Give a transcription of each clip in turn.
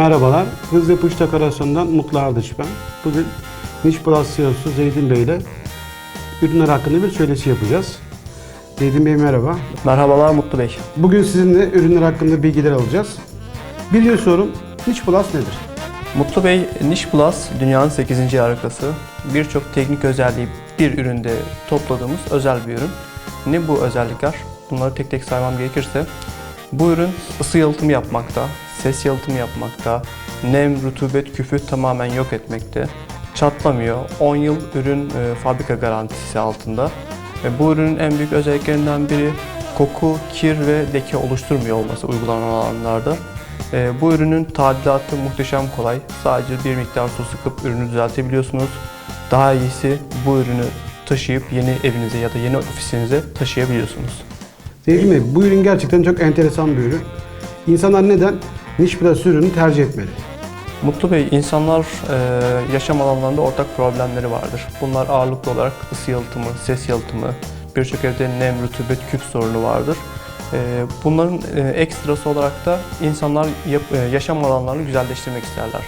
Merhabalar, Hız Yapıcı Dekorasyon'dan Mutlu Ardıç ben. Bugün Niş Plus CEO'su Zeydin Bey ile ürünler hakkında bir söyleşi yapacağız. Zeydin Bey merhaba. Merhabalar Mutlu Bey. Bugün sizinle ürünler hakkında bilgiler alacağız. Birinci sorum, Niş Plus nedir? Mutlu Bey, Niş Plus dünyanın 8. harikası. Birçok teknik özelliği bir üründe topladığımız özel bir ürün. Ne bu özellikler? Bunları tek tek saymam gerekirse bu ürün ısı yalıtımı yapmakta, ses yalıtımı yapmakta, nem, rutubet, küfü tamamen yok etmekte, çatlamıyor, 10 yıl ürün e, fabrika garantisi altında. Ve bu ürünün en büyük özelliklerinden biri koku, kir ve leke oluşturmuyor olması uygulanan alanlarda. E, bu ürünün tadilatı muhteşem kolay. Sadece bir miktar su sıkıp ürünü düzeltebiliyorsunuz. Daha iyisi bu ürünü taşıyıp yeni evinize ya da yeni ofisinize taşıyabiliyorsunuz. Zeydin Bey, bu ürün gerçekten çok enteresan bir ürün. İnsanlar neden Niş Plus ürünü tercih etmeli? Mutlu Bey, insanlar e, yaşam alanlarında ortak problemleri vardır. Bunlar ağırlıklı olarak ısı yalıtımı, ses yalıtımı, birçok evde nem, rutubet, küf sorunu vardır. E, bunların e, ekstrası olarak da insanlar yap- e, yaşam alanlarını güzelleştirmek isterler.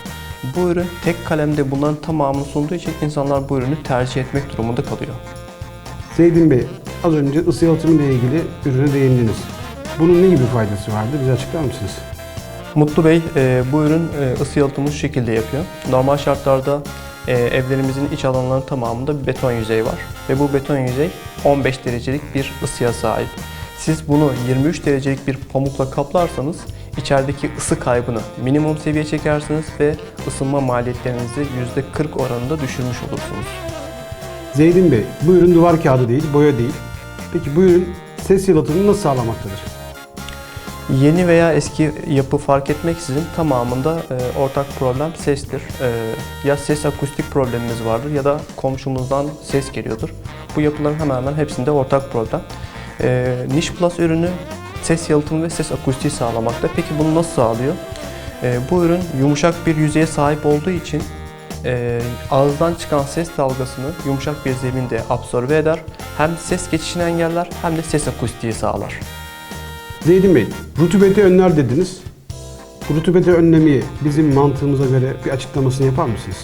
Bu ürün tek kalemde bunların tamamını sunduğu için insanlar bu ürünü tercih etmek durumunda kalıyor. Zeydin Bey, az önce ısı yalıtımı ile ilgili ürüne değindiniz. Bunun ne gibi faydası vardı? Bize açıklar mısınız? Mutlu Bey e, bu ürün e, ısı yalıtımını şu şekilde yapıyor. Normal şartlarda e, evlerimizin iç alanlarının tamamında bir beton yüzey var. Ve bu beton yüzey 15 derecelik bir ısıya sahip. Siz bunu 23 derecelik bir pamukla kaplarsanız içerideki ısı kaybını minimum seviye çekersiniz ve ısınma maliyetlerinizi %40 oranında düşürmüş olursunuz. Zeydin Bey, bu ürün duvar kağıdı değil, boya değil. Peki bu ürün ses yalıtımını nasıl sağlamaktadır? Yeni veya eski yapı fark etmeksizin tamamında e, ortak problem sestir. E, ya ses akustik problemimiz vardır ya da komşumuzdan ses geliyordur. Bu yapıların hemen hemen hepsinde ortak problem. E, Niş Plus ürünü ses yalıtımı ve ses akustiği sağlamakta. Peki bunu nasıl sağlıyor? E, bu ürün yumuşak bir yüzeye sahip olduğu için e, ağızdan çıkan ses dalgasını yumuşak bir zeminde absorbe eder. Hem ses geçişini engeller hem de ses akustiği sağlar. Zeydin Bey, rutubeti önler dediniz. Rutubeti önlemeyi bizim mantığımıza göre bir açıklamasını yapar mısınız?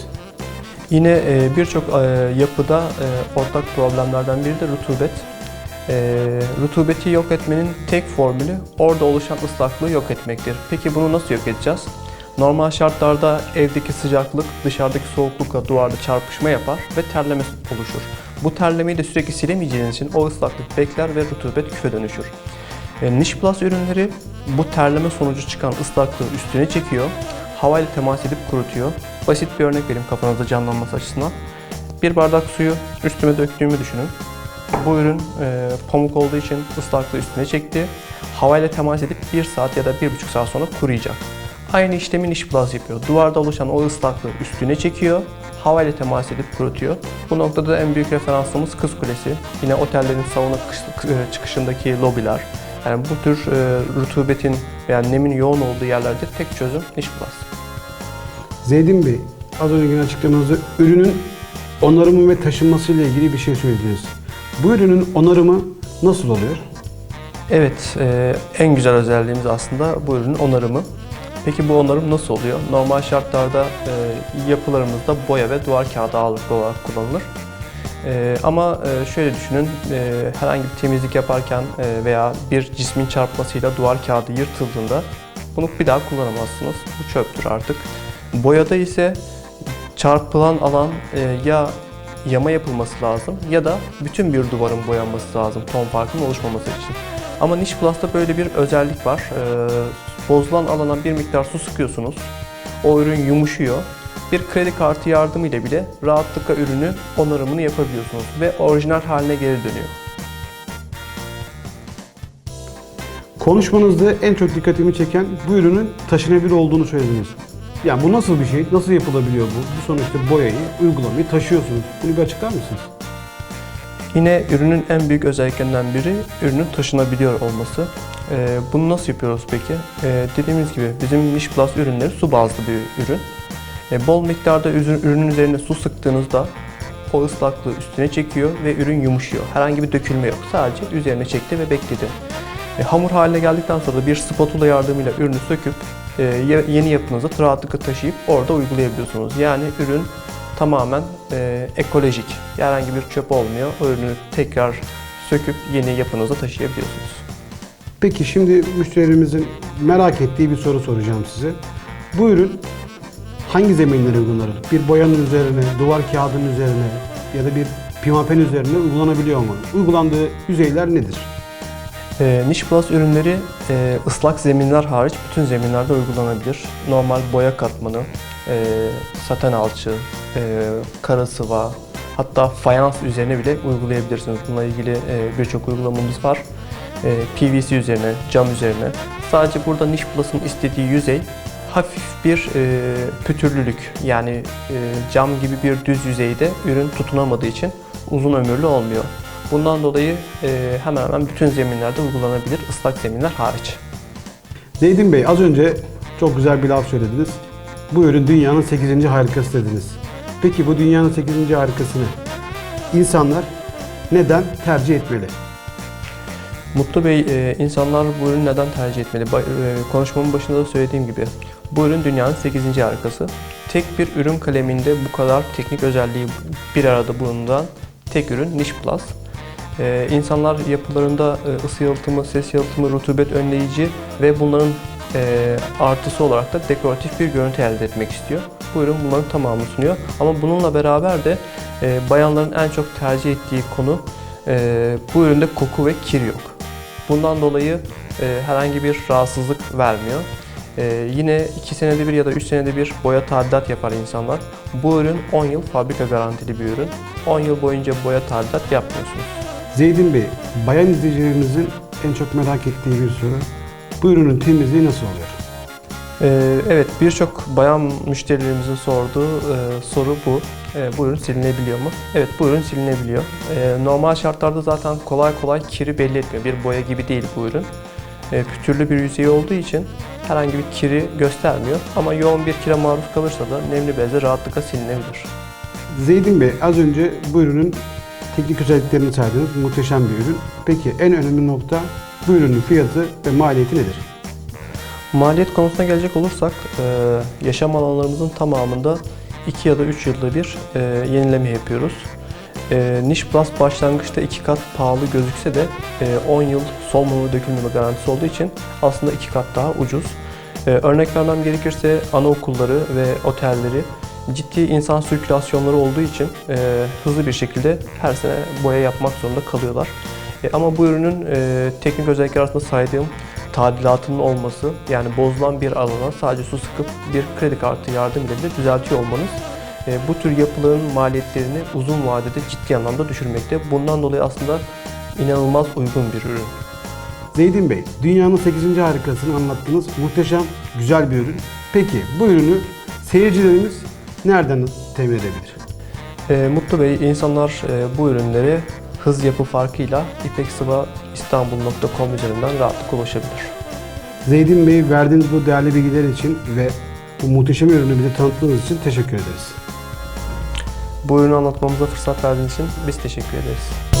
Yine e, birçok e, yapıda e, ortak problemlerden biri de rutubet. Rutubeti yok etmenin tek formülü orada oluşan ıslaklığı yok etmektir. Peki bunu nasıl yok edeceğiz? Normal şartlarda evdeki sıcaklık dışarıdaki soğuklukla duvarda çarpışma yapar ve terleme oluşur. Bu terlemeyi de sürekli silemeyeceğiniz için o ıslaklık bekler ve rutubet küfe dönüşür. E, Niş Plus ürünleri bu terleme sonucu çıkan ıslaklığı üstüne çekiyor, havayla temas edip kurutuyor. Basit bir örnek vereyim kafanızda canlanması açısından. Bir bardak suyu üstüme döktüğümü düşünün. Bu ürün e, pamuk olduğu için ıslaklığı üstüne çekti. Havayla temas edip 1 saat ya da 1,5 saat sonra kuruyacak. Aynı işlemi Niş Plus yapıyor. Duvarda oluşan o ıslaklığı üstüne çekiyor. Havayla temas edip kurutuyor. Bu noktada en büyük referansımız Kız Kulesi. Yine otellerin çıkış- e, çıkışındaki lobiler. Yani bu tür e, rutubetin veya nemin yoğun olduğu yerlerde tek çözüm Niş Plus. Zeydin Bey, az önce açıklamanızda ürünün onarımı ve taşınması ile ilgili bir şey söylediniz. Bu ürünün onarımı nasıl oluyor? Evet, e, en güzel özelliğimiz aslında bu ürünün onarımı. Peki bu onarım nasıl oluyor? Normal şartlarda e, yapılarımızda boya ve duvar kağıdı ağırlıklı olarak kullanılır. E, ama e, şöyle düşünün, e, herhangi bir temizlik yaparken e, veya bir cismin çarpmasıyla duvar kağıdı yırtıldığında bunu bir daha kullanamazsınız. Bu çöptür artık. Boyada ise çarpılan alan ya yama yapılması lazım ya da bütün bir duvarın boyanması lazım ton farkının oluşmaması için. Ama Niş Plus'ta böyle bir özellik var. Bozulan alana bir miktar su sıkıyorsunuz. O ürün yumuşuyor. Bir kredi kartı yardımıyla bile rahatlıkla ürünün onarımını yapabiliyorsunuz ve orijinal haline geri dönüyor. Konuşmanızda en çok dikkatimi çeken bu ürünün taşınabilir olduğunu söylediniz. Yani bu nasıl bir şey? Nasıl yapılabiliyor bu? Bu sonuçta boyayı, uygulamayı taşıyorsunuz. Bunu bir açıklar mısınız? Yine ürünün en büyük özelliklerinden biri ürünün taşınabiliyor olması. Ee, bunu nasıl yapıyoruz peki? Ee, dediğimiz gibi bizim Niş Plus ürünleri su bazlı bir ürün. Ee, bol miktarda ürünün üzerine su sıktığınızda o ıslaklığı üstüne çekiyor ve ürün yumuşuyor. Herhangi bir dökülme yok. Sadece üzerine çekti ve bekledi. E, hamur haline geldikten sonra da bir spatula yardımıyla ürünü söküp e, ye- yeni yapınıza rahatlıkla taşıyıp orada uygulayabiliyorsunuz. Yani ürün tamamen e, ekolojik. Herhangi bir çöp olmuyor. O ürünü tekrar söküp yeni yapınıza taşıyabiliyorsunuz. Peki şimdi müşterimizin merak ettiği bir soru soracağım size. Bu ürün hangi zeminlere uygulanır? Bir boyanın üzerine, duvar kağıdının üzerine ya da bir pimapen üzerine uygulanabiliyor mu? Uygulandığı yüzeyler nedir? E, Niş Plus ürünleri e, ıslak zeminler hariç bütün zeminlerde uygulanabilir. Normal boya katmanı, e, saten alçı, e, kara sıva, hatta fayans üzerine bile uygulayabilirsiniz. Bununla ilgili e, birçok uygulamamız var. E, PVC üzerine, cam üzerine. Sadece burada Niş Plus'ın istediği yüzey hafif bir e, pütürlülük yani e, cam gibi bir düz yüzeyde ürün tutunamadığı için uzun ömürlü olmuyor. Bundan dolayı e, hemen hemen bütün zeminlerde uygulanabilir ıslak zeminler hariç. Zeydin Bey az önce çok güzel bir laf söylediniz. Bu ürün dünyanın 8. harikası dediniz. Peki bu dünyanın 8. harikasını insanlar neden tercih etmeli? Mutlu Bey, e, insanlar bu ürünü neden tercih etmeli? E, konuşmamın başında da söylediğim gibi bu ürün dünyanın 8. harikası. Tek bir ürün kaleminde bu kadar teknik özelliği bir arada bulunan tek ürün Niche Plus. E, insanlar yapılarında e, ısı yalıtımı, ses yalıtımı, rutubet önleyici ve bunların e, artısı olarak da dekoratif bir görüntü elde etmek istiyor. Bu ürün bunların tamamını sunuyor. Ama bununla beraber de e, bayanların en çok tercih ettiği konu e, bu üründe koku ve kir yok. Bundan dolayı e, herhangi bir rahatsızlık vermiyor. E, yine 2 senede bir ya da 3 senede bir boya tadilat yapar insanlar. Bu ürün 10 yıl fabrika garantili bir ürün. 10 yıl boyunca boya tadilat yapmıyorsunuz. Zeydin Bey, bayan izleyicilerimizin en çok merak ettiği bir soru. Bu ürünün temizliği nasıl oluyor? Ee, evet, birçok bayan müşterilerimizin sorduğu e, soru bu. E, bu ürün silinebiliyor mu? Evet, bu ürün silinebiliyor. E, normal şartlarda zaten kolay kolay kiri belli etmiyor. Bir boya gibi değil bu ürün. E, pütürlü bir yüzeyi olduğu için herhangi bir kiri göstermiyor. Ama yoğun bir kire maruz kalırsa da nemli bezle rahatlıkla silinebilir. Zeydin Bey, az önce bu ürünün teknik özelliklerini saydınız. Muhteşem bir ürün. Peki en önemli nokta bu ürünün fiyatı ve maliyeti nedir? Maliyet konusuna gelecek olursak, e, yaşam alanlarımızın tamamında 2 ya da 3 yılda bir e, yenileme yapıyoruz. E, Niche Plus başlangıçta 2 kat pahalı gözükse de e, 10 yıl solmama ve dökülmeme garantisi olduğu için aslında 2 kat daha ucuz. E, örnek vermem gerekirse anaokulları ve otelleri ciddi insan sirkülasyonları olduğu için e, hızlı bir şekilde her sene boya yapmak zorunda kalıyorlar. E, ama bu ürünün e, teknik özellikler arasında saydığım tadilatının olması yani bozulan bir alana sadece su sıkıp bir kredi kartı yardımıyla bile düzeltiyor olmanız bu tür yapıların maliyetlerini uzun vadede ciddi anlamda düşürmekte. Bundan dolayı aslında inanılmaz uygun bir ürün. Zeydin Bey, dünyanın 8. harikasını anlattınız. Muhteşem, güzel bir ürün. Peki bu ürünü seyircilerimiz nereden temin edebilir? E, Mutlu Bey, insanlar e, bu ürünleri hız yapı farkıyla ipeksiva.istanbul.com üzerinden rahatlıkla ulaşabilir. Zeydin Bey verdiğiniz bu değerli bilgiler için ve bu muhteşem ürünü bize tanıttığınız için teşekkür ederiz. Bu ürünü anlatmamıza fırsat verdiğiniz için biz teşekkür ederiz.